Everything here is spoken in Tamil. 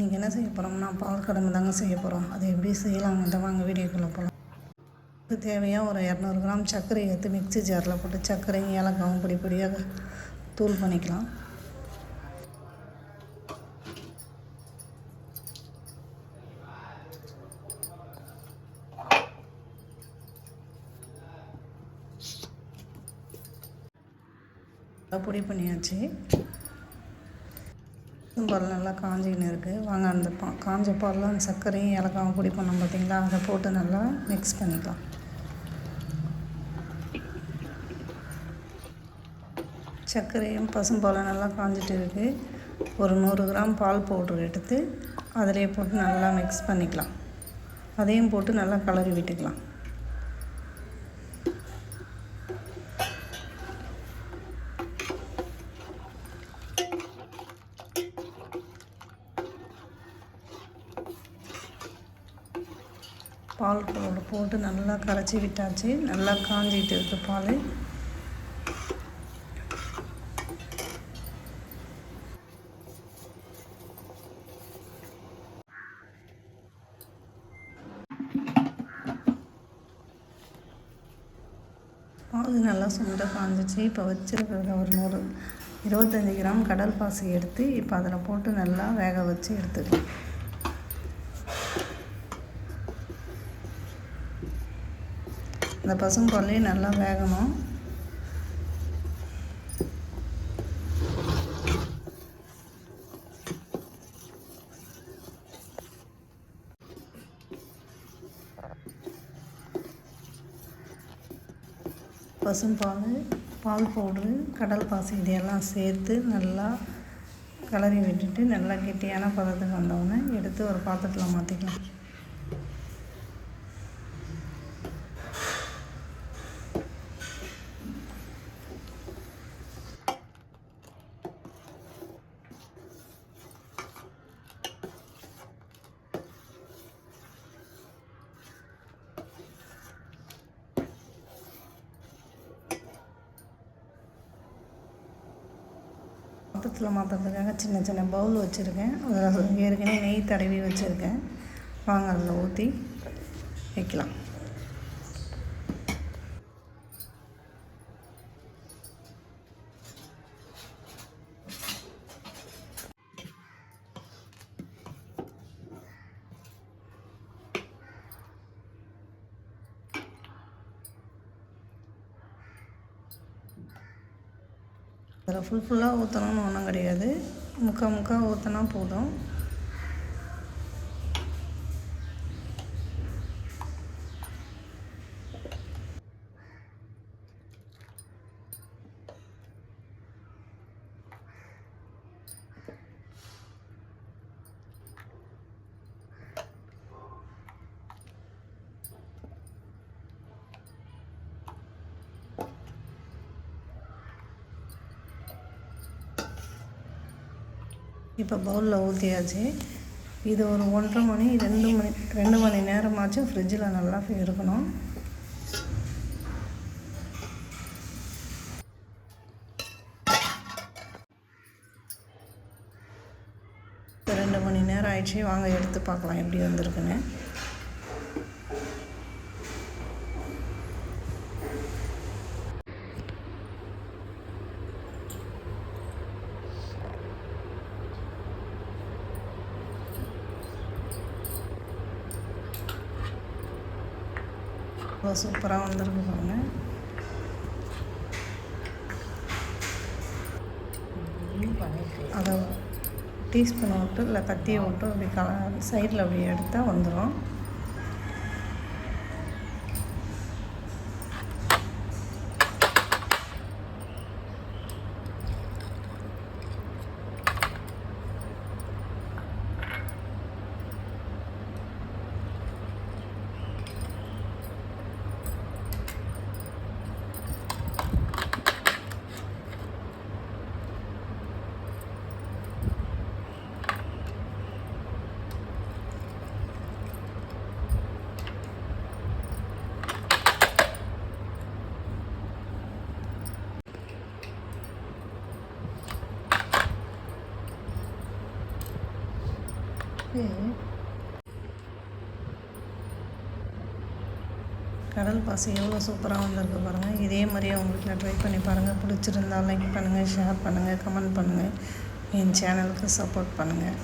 இன்றைக்கி என்ன செய்ய போகிறோம்னா பால் கடம்பு தாங்க செய்ய போகிறோம் அது எப்படி செய்யலாங்க வாங்க வீடியோக்குள்ளே போகலாம் அதுக்கு தேவையாக ஒரு இரநூறு கிராம் சர்க்கரை எடுத்து மிக்ஸி ஜாரில் போட்டு சர்க்கரையும் ஏலக்காவும் பொடி பொடியாக தூள் பண்ணிக்கலாம். பொடி பண்ணியாச்சு. பால் நல்லா காஞ்சிக்கின்னு இருக்குது வாங்க அந்த பா காஞ்ச பாலில் அந்த சர்க்கரையும் ஏலக்காவும் பொடி பண்ணோம் பார்த்தீங்களா அதை போட்டு நல்லா மிக்ஸ் பண்ணிக்கலாம். சர்க்கரையும் பசும்பாலும் நல்லா காஞ்சிட்டு இருக்குது ஒரு நூறு கிராம் பால் பவுட்ரு எடுத்து அதிலே போட்டு நல்லா மிக்ஸ் பண்ணிக்கலாம். அதையும் போட்டு நல்லா கலரி விட்டுக்கலாம். பால் பவுடர் போட்டு நல்லா கரைச்சி விட்டாச்சு. நல்லா காஞ்சிட்டு இருக்கு பால். பால் நல்லா சுண்ட காஞ்சிச்சு. இப்போ வச்சுருக்கிறத ஒரு நூறு இருபத்தஞ்சி கிராம் கடல் பாசி எடுத்து இப்போ அதில் போட்டு நல்லா வேக வச்சு எடுத்துக்கலாம். இந்த பசும்பால்லையும் நல்லா வேகணும். பசும்பால் பால் பவுட்ரு கடல் பாசி இதையெல்லாம் சேர்த்து நல்லா கலரி விட்டுட்டு நல்லா கெட்டியான பதத்துக்கு வந்தவுடனே எடுத்து ஒரு பாத்திரத்தில் மாற்றிக்கலாம் பாத்திரத்தில் மாற்றுறதுக்காக சின்ன சின்ன பவுல் வச்சுருக்கேன். அதில் ஏற்கனவே நெய் தடவி வச்சுருக்கேன். வாங்க அதில் ஊற்றி வைக்கலாம். அதில் ஃபுல் ஃபுல்லாக ஊற்றணும்னு ஒன்றும் கிடையாது. முக்கால் முக்கால் ஊற்றினா போதும். இப்போ பவுலில் ஊற்றியாச்சு இது ஒரு ஒன்றரை மணி ரெண்டு மணி ரெண்டு மணி நேரமாச்சும் ஃப்ரிட்ஜில் நல்லா இருக்கணும். ரெண்டு மணி நேரம் ஆயிடுச்சு. வாங்க எடுத்து பார்க்கலாம் எப்படி வந்திருக்குன்னு. அவ்வளோ சூப்பராக வந்திருக்கு பாருங்க. அதை டீஸ்பூனை விட்டு இல்லை கத்தியை விட்டு அப்படி க சைடில் அப்படி எடுத்தால் வந்துடும் கடல் பாசி எவ்வளோ சூப்பராக வந்திருக்கு பாருங்கள். இதே மாதிரியே உங்கள் வீட்டில் ட்ரை பண்ணி பாருங்கள். பிடிச்சிருந்தா லைக் பண்ணுங்கள் ஷேர் பண்ணுங்கள் கமெண்ட் பண்ணுங்கள். என் சேனலுக்கு சப்போர்ட் பண்ணுங்கள்.